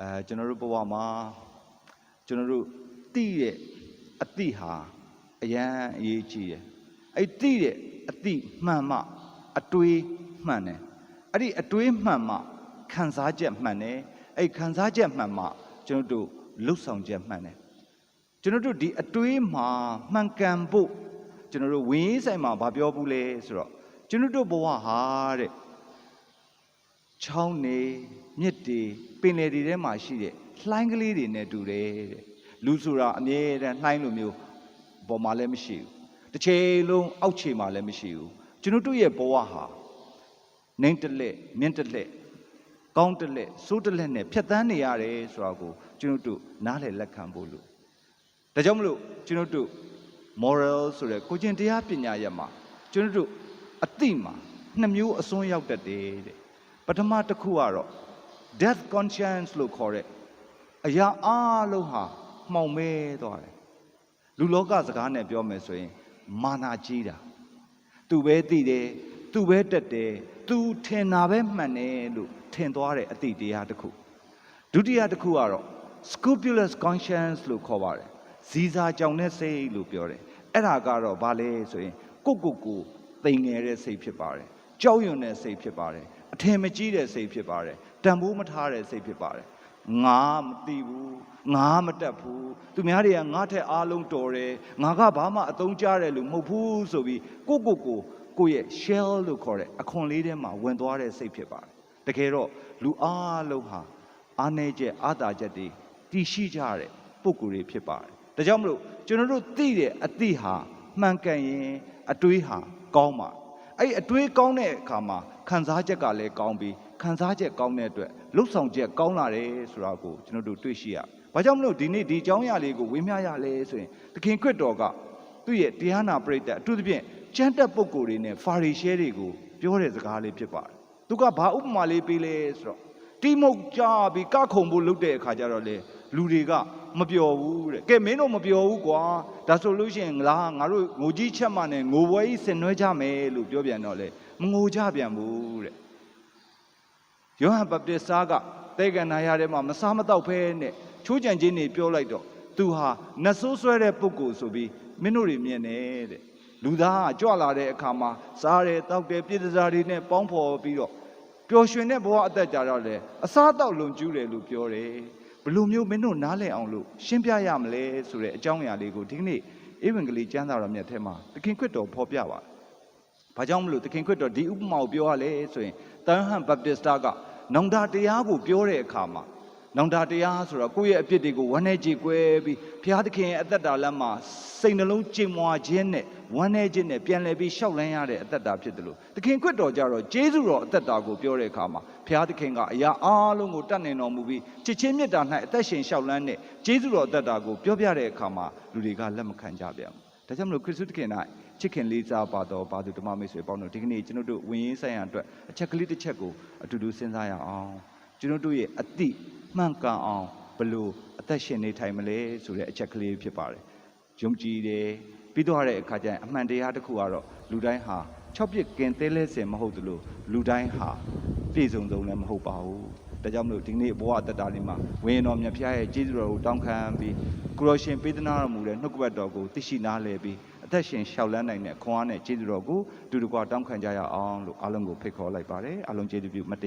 အဲကျွန်တော်တို့ဘဝမှာကျွန်တော်တို့သိတဲ့အတိဟာအရန်အရေးကြီးတယ်အဲ့သိတဲ့အတိမှန်မှအတွေးမှန်တယ်အဲ့ဒီအတွေးမှန်မှခံစားချက်မှန်တယ်အဲ့ခံစားချက်မှန်မှကျွန်တော်တို့လှုပ်ဆောင်ချက်မှန်တယ်ကျွန်တော်တို့ဒီအတွေးမှာမှန်ကန်ဖို့ကျွန်တော်တို့ဝင်းရေးဆိုင်မှာဗာပြောဘူးလဲဆိုတော့ကျွန်တော်တို့ဘဝဟာတဲ့ ချောင်းနေမြစ်တွေပင်လယ်တွေထဲမှာရှိတဲ့လှိုင်းကလေးတွေနဲ့တူတယ်တဲ့လူဆိုတာအမြဲတမ်းလှိုင်းလိုမျိုးပေါ်မှာလည်းမရှိဘူးတစ်ချိန်လုံးအောက်ခြေမှာလည်းမရှိဘူးကျွန်တော်တို့ရဲ့ဘဝဟာနိုင်တစ်လက်မြင့်တစ်လက်ကောင်းတစ်လက်ဆိုးတစ်လက်နဲ့ဖြတ်သန်းနေရတယ်ဆိုတာကိုကျွန်တော်တို့နားလည်လက်ခံဖို့လို့ဒါကြောင့်မလို့ကျွန်တော်တို့ moral ဆိုတဲ့ကိုကျင့်တရားပညာရက်မှာကျွန်တော်တို့အတိမှာနှစ်မျိုးအစွန်းရောက်တတ်တယ်တဲ့ ပထမတစ်ခုကတော့ death conscience လို့ခေါ်တဲ့အရာအလုံးဟာမှောင်မဲသွားတယ်လူလောကစကားနဲ့ပြောမယ်ဆိုရင်မာနာကြီးတာသူပဲသိတယ်သူပဲတက်တယ်သူထင်တာပဲမှန်တယ်လို့ထင်သွားတဲ့အတိတရားတစ်ခုဒုတိယတစ်ခုကတော့ scrupulous conscience လို့ခေါ်ပါတယ်ဇီစာကြောင်တဲ့စိတ်လို့ပြောတယ်အဲ့ဒါကတော့ဘာလဲဆိုရင်ကိုယ့်ကိုယ်ကိုသိငယ်တဲ့စိတ်ဖြစ်ပါတယ်ကြောက်ရွံ့တဲ့စိတ်ဖြစ်ပါတယ် အထင်မကြီးတဲ့စိတ်ဖြစ်ပါတယ်တန်ဖိုးမထားတဲ့စိတ်ဖြစ်ပါတယ်ငါမသိဘူးငါမတက်ဘူးသူများတွေကငါထက်အားလုံးတော်တယ်ငါကဘာမှအသုံးကျတယ်လို့မဟုတ်ဘူးဆိုပြီးကိုယ့်ကိုယ်ကိုကိုယ့်ရဲ့ shell လို့ခေါ်တဲ့အခွန်လေးထဲမှာဝင်သွားတဲ့စိတ်ဖြစ်ပါတယ်တကယ်တော့လူအားလုံးဟာအားနည်းချက်အားသာချက်တွေတည်ရှိကြတဲ့ပုံကိုယ်တွေဖြစ်ပါတယ်။ဒါကြောင့်မလို့ကျွန်တော်တို့သိတဲ့အသိဟာမှန်ကန်ရင်အတွေးဟာကောင်းပါ။အဲ့ဒီအတွေးကောင်းတဲ့အခါမှာ ခံစားချက်ကလည်းကောင်းပြီးခံစားချက်ကောင်းတဲ့အတွက်လှုပ်ဆောင်ချက်ကောင်းလာတယ်ဆိုတာကိုကျွန်တော်တို့တွေ့ရှိရ။ဘာကြောင့်မလို့ဒီနေ့ဒီအကြောင်းအရာလေးကိုဝေမျှရလဲဆိုရင်သခင်ခရစ်တော်ကသူ့ရဲ့တရားနာပရိသတ်အထူးသဖြင့်ကျမ်းတက်ပုဂ္ဂိုလ်တွေနဲ့ဖာရီရှဲတွေကိုပြောတဲ့စကားလေးဖြစ်ပါတယ်။သူကဘာဥပမာလေးပေးလဲဆိုတော့တိမုတ်ကြပြီးကခုံဖို့လုပ်တဲ့အခါကျတော့လေ လူတွေကမပျော်ဘူးတဲ့ကဲမင်းတို့မပျော်ဘူးကွာဒါဆိုလို့ရှိရင်လားငါတို့ငိုကြီးချက်မှနဲ့ငိုပွဲကြီးဆင်နွှဲကြမယ်လို့ပြောပြန်တော့လေမငိုကြပြန်ဘူးတဲ့ယောဟန်ဘပ်တစ်စာကတေဂနာရထဲမှာမစားမတော့ဖဲနဲ့ချိုးကြံခြင်းတွေပြောလိုက်တော့သူဟာနတ်ဆိုးဆွဲတဲ့ပုဂ္ဂိုလ်ဆိုပြီးမင်းတို့တွေမြင်နေတဲ့လူသားကကြွလာတဲ့အခါမှာစားတယ်တောက်တယ်ပြည်စားတွေနဲ့ပေါင်းဖော်ပြီးတော့ပျော်ရွှင်တဲ့ဘဝအသက်ကြတော့လေအစားအသောက်လွန်ကျူးတယ်လို့ပြောတယ် ဘယ်လိုမျိုးမင်းတို့နားလည်အောင်လို့ရှင်းပြရမလဲဆိုတဲ့အကြောင်းအရာလေးကိုဒီကနေ့ဧဝံဂေလိကျမ်းစာတော်မြတ်ထဲမှာသခင်ခရစ်တော်ဖော်ပြပါတယ်။ဘာကြောင့်မလို့သခင်ခရစ်တော်ဒီဥပမာကိုပြောရလဲဆိုရင်တန်ဟန်ဘပ်တစ်စတာကနောင်တတရားကိုပြောတဲ့အခါမှာ နောင်တတရားဆိုတော့ကိုယ့်ရဲ့အပြစ်တွေကိုဝမ်းနေကြေကွဲပြီးဘုရားသခင်ရဲ့အသက်တာလမ်းမှာစိတ်နှလုံးကြင်မွာခြင်းနဲ့ဝမ်းနေခြင်းနဲ့ပြန်လည်ပြီးရှောက်လန်းရတဲ့အသက်တာဖြစ်တယ်လို့သခင်ခရစ်တော်ကြတော့ဂျေဇုတော်အသက်တာကိုပြောတဲ့အခါမှာဘုရားသခင်ကအရာအားလုံးကိုတတ်နိုင်တော်မူပြီးချစ်ချင်းမြတ်တာ၌အသက်ရှင်ရှောက်လန်းတဲ့ဂျေဇုတော်အသက်တာကိုပြောပြတဲ့အခါမှာလူတွေကလက်မခံကြပြန်ဘူးဒါကြောင့်မလို့ခရစ်တုသခင်၌ချစ်ခင်လေးစားပါတော်ဘာသူဓမ္မမိတ်ဆွေပေါင်းတို့ဒီကနေ့ကျွန်တော်တို့ဝင်ရင်းဆိုင်ရန်အတွက်အချက်ကလေးတစ်ချက်ကိုအတူတူစဉ်းစားရအောင် ကျွန်တော်တို့ရဲ့အတိမှန်ကန်အောင်ဘယ်လို့အသက်ရှင်နေထိုင်မလဲဆိုတဲ့အချက်ကလေးဖြစ်ပါတယ်ယုံကြည်တယ်ပြီးတော့ရတဲ့အခါကျရင်အမှန်တရားတစ်ခုကတော့လူတိုင်းဟာ၆ပြစ်ကင်သေးလဲစင်မဟုတ်သလိုလူတိုင်းဟာပြည့်စုံစုံလည်းမဟုတ်ပါဘူးဒါကြောင့်မလို့ဒီနေ့ဘဝအတ္တတာလေးမှာဝိညာဉ်တော်မြတ်ဖျားရဲ့ကျေးဇူးတော်ကိုတောင်းခံပြီးကိုရောရှင်ပေးသနာတော်မူတဲ့နှုတ်ကပတ်တော်ကိုသိရှိနားလည်ပြီးအသက်ရှင်ရှောက်လန်းနိုင်တဲ့ခွန်အားနဲ့ကျေးဇူးတော်ကိုတူတူကွာတောင်းခံကြရအောင်လို့အားလုံးကိုဖိတ်ခေါ်လိုက်ပါတယ်အားလုံးကျေးဇူးပြုမတ်တ